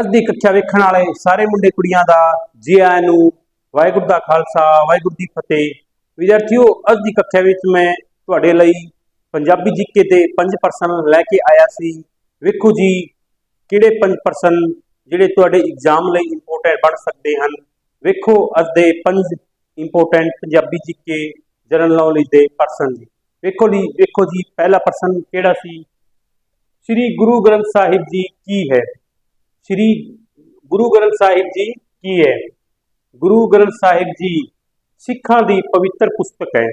ਅੱਜ ਦੀ ਕੱਖਿਆ ਵੇਖਣ ਵਾਲੇ ਸਾਰੇ ਮੁੰਡੇ ਕੁੜੀਆਂ ਦਾ ਜੀ ਆਇਆਂ ਨੂੰ ਵਾਹਿਗੁਰੂ ਦਾ ਖਾਲਸਾ, ਵਾਹਿਗੁਰੂ ਦੀ ਫਤਿਹ। ਵਿਦਿਆਰਥੀਓ ਅੱਜ ਦੀ ਕੱਖਿਆ ਵਿੱਚ ਮੈਂ ਤੁਹਾਡੇ ਲਈ ਪੰਜਾਬੀ ਜੀਕੇ ਦੇ ਪੰਜ ਪਰਸਨ ਲੈ ਕੇ ਆਇਆ ਸੀ। ਵੇਖੋ ਜੀ, ਕਿਹੜੇ ਪੰਜ ਪਰਸਨ ਜਿਹੜੇ ਤੁਹਾਡੇ ਐਗਜ਼ਾਮ ਲਈ ਇੰਪੋਰਟੈਂਟ ਬਣ ਸਕਦੇ ਹਨ? ਵੇਖੋ, ਅੱਜ ਦੇ ਪੰਜ important Punjabi GK general knowledge ਦੇ ਪਰਸਨ ਜੀ। ਵੇਖੋ ਜੀ ਵੇਖੋ ਜੀ, ਪਹਿਲਾ ਪਰਸਨ ਕਿਹੜਾ ਸੀ? ਸ੍ਰੀ ਗੁਰੂ ਗ੍ਰੰਥ ਸਾਹਿਬ ਜੀ ਕੀ ਹੈ? ਸ੍ਰੀ ਗੁਰੂ ਗ੍ਰੰਥ ਸਾਹਿਬ ਜੀ ਕੀ ਹੈ? ਗੁਰੂ ਗ੍ਰੰਥ ਸਾਹਿਬ ਜੀ ਸਿੱਖਾਂ ਦੀ ਪਵਿੱਤਰ ਪੁਸਤਕ ਹੈ,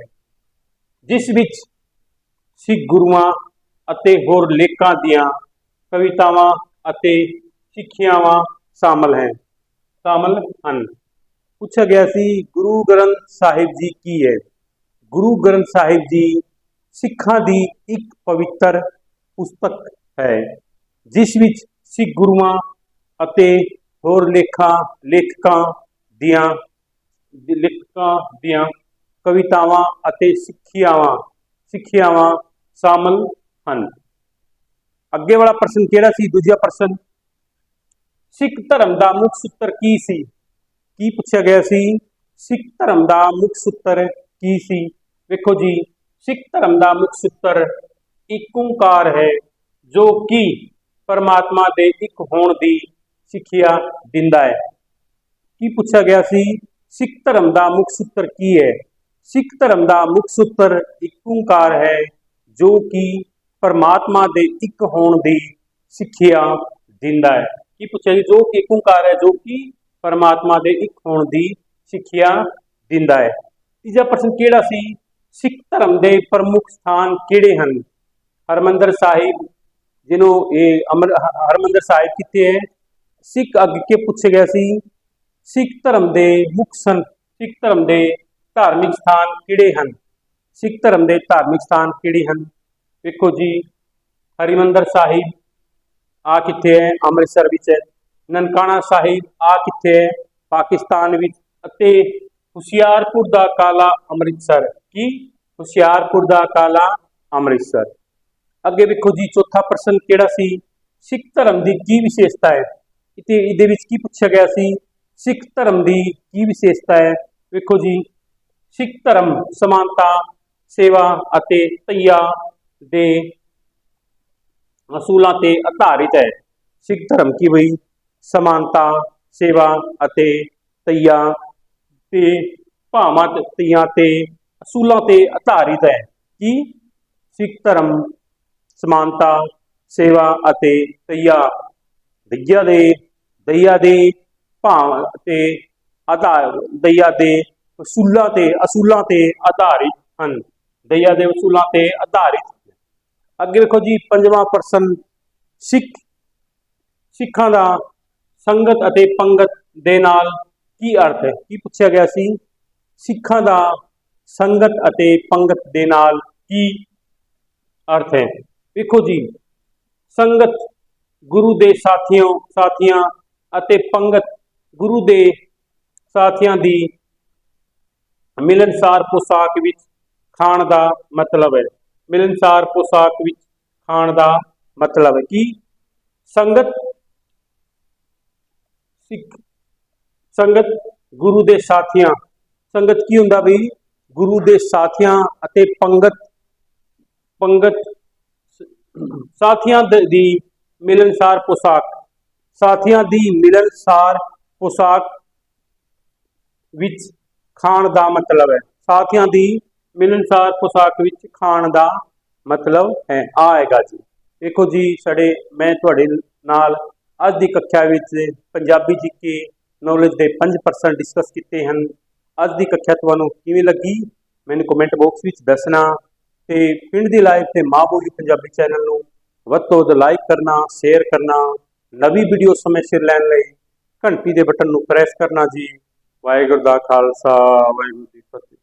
ਜਿਸ ਵਿੱਚ ਸਿੱਖ ਗੁਰੂਆਂ ਅਤੇ ਹੋਰ ਲੇਖਾਂ ਦੀਆਂ ਕਵਿਤਾਵਾਂ ਅਤੇ ਸਿੱਖਿਆਵਾਂ ਸ਼ਾਮਲ ਹੈ, ਸ਼ਾਮਲ ਹਨ। ਪੁੱਛਿਆ ਗਿਆ ਸੀ, ਗੁਰੂ ਗ੍ਰੰਥ ਸਾਹਿਬ ਜੀ ਕੀ ਹੈ? ਗੁਰੂ ਗ੍ਰੰਥ ਸਾਹਿਬ ਜੀ ਸਿੱਖਾਂ ਦੀ ਇੱਕ ਪਵਿੱਤਰ ਪੁਸਤਕ ਹੈ, ਜਿਸ ਵਿੱਚ ਸਿੱਖ ਗੁਰੂਆਂ ਅਤੇ ਹੋਰ ਲੇਖਾਂ, ਲੇਖਕਾਂ ਦੀਆਂ ਲੇਖਕਾਂ ਦੀਆਂ ਕਵਿਤਾਵਾਂ ਅਤੇ ਸਿੱਖਿਆਵਾਂ ਸਿੱਖਿਆਵਾਂ ਸ਼ਾਮਲ ਹਨ। ਅੱਗੇ ਵਾਲਾ ਪ੍ਰਸ਼ਨ ਕਿਹੜਾ ਸੀ? ਦੂਜਾ ਪ੍ਰਸ਼ਨ, ਸਿੱਖ ਧਰਮ ਦਾ ਮੁੱਖ ਸੂਤਰ ਕੀ ਸੀ? ਕੀ ਪੁੱਛਿਆ ਗਿਆ ਸੀ? ਸਿੱਖ ਧਰਮ ਦਾ ਮੁੱਖ ਸੂਤਰ ਕੀ ਸੀ? ਵੇਖੋ ਜੀ, ਸਿੱਖ ਧਰਮ ਦਾ ਮੁੱਖ ਸੂਤਰ ਇੱਕ ਓੰਕਾਰ ਹੈ ਜੋ ਕਿ ਪਰਮਾਤਮਾ ਦੇ ਇੱਕ ਹੋਣ ਦੀ ਸਿੱਖਿਆ ਦਿੰਦਾ ਹੈ। ਕੀ ਪੁੱਛਿਆ ਗਿਆ ਸੀ, ਸਿੱਖ ਧਰਮ ਦਾ ਮੁੱਖ ਸੂਤਰ ਕੀ ਹੈ? ਸਿੱਖ ਧਰਮ ਦਾ ਮੁੱਖ ਸੂਤਰ ਇੱਕ ਓੰਕਾਰ ਹੈ, ਜੋ ਕਿ ਪਰਮਾਤਮਾ ਦੇ ਇੱਕ ਹੋਣ ਦੀ ਸਿੱਖਿਆ ਦਿੰਦਾ ਹੈ। ਕੀ ਪੁੱਛਿਆ ਜੀ, ਜੋ ਕਿ ਇੱਕ ਓੰਕਾਰ ਹੈ, ਜੋ ਕਿ ਪਰਮਾਤਮਾ ਦੇ ਇੱਕ ਹੋਣ ਦੀ ਸਿੱਖਿਆ ਦਿੰਦਾ ਹੈ। ਤੀਜਾ ਪ੍ਰਸ਼ਨ ਕਿਹੜਾ ਸੀ? ਸਿੱਖ ਧਰਮ ਦੇ ਪ੍ਰਮੁੱਖ ਸਥਾਨ ਕਿਹੜੇ ਹਨ? ਹਰਮੰਦਰ ਸਾਹਿਬ, ਜਿਹਨੂੰ ਇਹ ਅਮਰ ਹ- ਹਰਮੰਦਰ ਸਾਹਿਬ ਕਿੱਥੇ ਹੈ? ਸਿੱਖ ਅੱਗੇ ਕੇ ਪੁੱਛਿਆ ਗਿਆ ਸੀ, ਸਿੱਖ ਧਰਮ ਦੇ ਮੁੱਖ ਸਨ ਸਿੱਖ ਧਰਮ ਦੇ ਧਾਰਮਿਕ ਸਥਾਨ ਕਿਹੜੇ ਹਨ? ਸਿੱਖ ਧਰਮ ਦੇ ਧਾਰਮਿਕ ਸਥਾਨ ਕਿਹੜੇ ਹਨ? ਵੇਖੋ ਜੀ, ਹਰਿਮੰਦਰ ਸਾਹਿਬ ਆ ਕਿੱਥੇ ਹੈ? ਅੰਮ੍ਰਿਤਸਰ ਵਿੱਚ ਹੈ। ਨਨਕਾਣਾ ਸਾਹਿਬ ਆ ਕਿੱਥੇ ਹੈ? ਪਾਕਿਸਤਾਨ ਵਿੱਚ ਅਤੇ ਹੁਸ਼ਿਆਰਪੁਰ ਦਾ ਕਾਲਾ ਅੰਮ੍ਰਿਤਸਰ। ਕੀ? ਹੁਸ਼ਿਆਰਪੁਰ ਦਾ ਕਾਲਾ ਅੰਮ੍ਰਿਤਸਰ। ਅੱਗੇ ਵੇਖੋ ਜੀ, ਚੌਥਾ ਪ੍ਰਸ਼ਨ ਕਿਹੜਾ ਸੀ? ਸਿੱਖ ਧਰਮ ਦੀ ਕੀ ਵਿਸ਼ੇਸ਼ਤਾ ਹੈ? ਇਤੇ ਇਹਦੇ ਵਿੱਚ ਕੀ ਪੁੱਛਿਆ ਗਿਆ ਸੀ? ਸਿੱਖ ਧਰਮ ਦੀ ਕੀ ਵਿਸ਼ੇਸ਼ਤਾ ਹੈ? ਵੇਖੋ ਜੀ, ਸਿੱਖ ਧਰਮ ਸਮਾਨਤਾ, ਸੇਵਾ ਅਤੇ ਤਈਆ ਦੇ ਅਸੂਲਾਂ ਤੇ ਆਧਾਰਿਤ ਹੈ। ਸਿੱਖ ਧਰਮ ਕੀ ਬਈ? ਸਮਾਨਤਾ, ਸੇਵਾ ਅਤੇ ਤਈਆ ਤੇ ਭਾਵਾਂ ਤੇ ਤਈਆਂ ਤੇ ਅਸੂਲਾਂ ਤੇ ਆਧਾਰਿਤ ਹੈ। ਕੀ? ਸਿੱਖ ਧਰਮ ਸਮਾਨਤਾ, ਸੇਵਾ ਅਤੇ ਦਇਆ ਦਇਆ ਦੇ, ਦਈਆ ਦੇ ਭਾਵ ਤੇ ਆਧਾਰ ਦਇਆ ਦੇ ਅਸੂਲਾਂ ਤੇ ਅਸੂਲਾਂ ਤੇ ਆਧਾਰਿਤ ਹਨ। ਦਈਆ ਦੇ ਅਸੂਲਾਂ ਤੇ ਆਧਾਰਿਤ ਅੱਗੇ ਵੇਖੋ ਜੀ, ਪੰਜਵਾਂ ਪਰਸਨ, ਸਿੱਖ, ਸਿੱਖਾਂ ਦਾ ਸੰਗਤ ਅਤੇ ਪੰਗਤ ਦੇ ਨਾਲ ਕੀ ਅਰਥ ਹੈ? ਕੀ ਪੁੱਛਿਆ ਗਿਆ ਸੀ? ਸਿੱਖਾਂ ਦਾ ਸੰਗਤ ਅਤੇ ਪੰਗਤ ਦੇ ਨਾਲ ਕੀ ਅਰਥ ਹੈ? ਵੇਖੋ ਜੀ, ਸੰਗਤ ਗੁਰੂ ਦੇ ਸਾਥੀਆਂ ਸਾਥੀਆਂ ਅਤੇ ਪੰਗਤ ਗੁਰੂ ਦੇ ਸਾਥੀਆਂ ਦੀ ਮਿਲਨਸਾਰ ਪੋਸ਼ਾਕ ਵਿੱਚ ਖਾਣ ਦਾ ਮਤਲਬ ਹੈ। ਮਿਲਨਸਾਰ ਪੋਸ਼ਾਕ ਵਿੱਚ ਖਾਣ ਦਾ ਮਤਲਬ ਹੈ ਕਿ ਸੰਗਤ ਸਿੱਖ, ਸੰਗਤ ਗੁਰੂ ਦੇ ਸਾਥੀਆਂ, ਸੰਗਤ ਕੀ ਹੁੰਦਾ ਵੀ ਗੁਰੂ ਦੇ ਸਾਥੀਆਂ ਅਤੇ ਪੰਗਤ ਪੰਗਤ ਸਾਥੀਆਂ ਦ- ਦੀ ਮਿਲਨਸਾਰ ਪੋਸ਼ਾਕ। ਸਾਥੀਆਂ ਦੀ ਮਿਲਨਸਾਰ ਪੋਸ਼ਾਕ ਵਿੱਚ ਖਾਣ ਦਾ ਮਤਲਬ ਹੈ। ਸਾਥੀਆਂ ਦੀ ਮਿਲਨਸਾਰ ਪੋਸ਼ਾਕ ਵਿੱਚ ਖਾਣ ਦਾ ਮਤਲਬ ਹੈ। ਆਏਗਾ ਜੀ। ਦੇਖੋ ਜੀ, ਸਾਡੇ, ਮੈਂ ਤੁਹਾਡੇ ਨਾਲ ਅੱਜ ਦੀ ਕੱਖਿਆ ਵਿੱਚ ਪੰਜਾਬੀ ਜੀ ਕੇ ਨੌਲੇਜ ਦੇ 5% ਡਿਸਕਸ ਕੀਤੇ ਹਨ। ਅੱਜ ਦੀ ਕੱਖਿਆ ਤੁਹਾਨੂੰ ਕਿਵੇਂ ਲੱਗੀ? ਮੈਨੂੰ ਕਮੈਂਟ ਬਾਕਸ ਵਿੱਚ ਦੱਸਣਾ। ਤੇ ਪਿੰਡ ਦੀ ਲਾਈਵ ਤੇ ਮਾਂ ਬੋਲੀ ਪੰਜਾਬੀ ਚੈਨਲ ਨੂੰ ਵੱਧ ਤੋਂ ਵੱਧ ਲਾਈਕ ਕਰਨਾ ਸ਼ੇਅਰ ਕਰਨਾ, ਨਵੀਂ ਵੀਡੀਓ ਸਮੇਂ ਸਿਰ ਲੈਣ ਲਈ ਘੰਟੀ ਦੇ ਬਟਨ ਨੂੰ ਪ੍ਰੈਸ ਕਰਨਾ ਜੀ। ਵਾਹਿਗੁਰੂ ਦਾ ਖਾਲਸਾ, ਵਾਹਿਗੁਰੂ ਜੀ ਫਤਿਹ।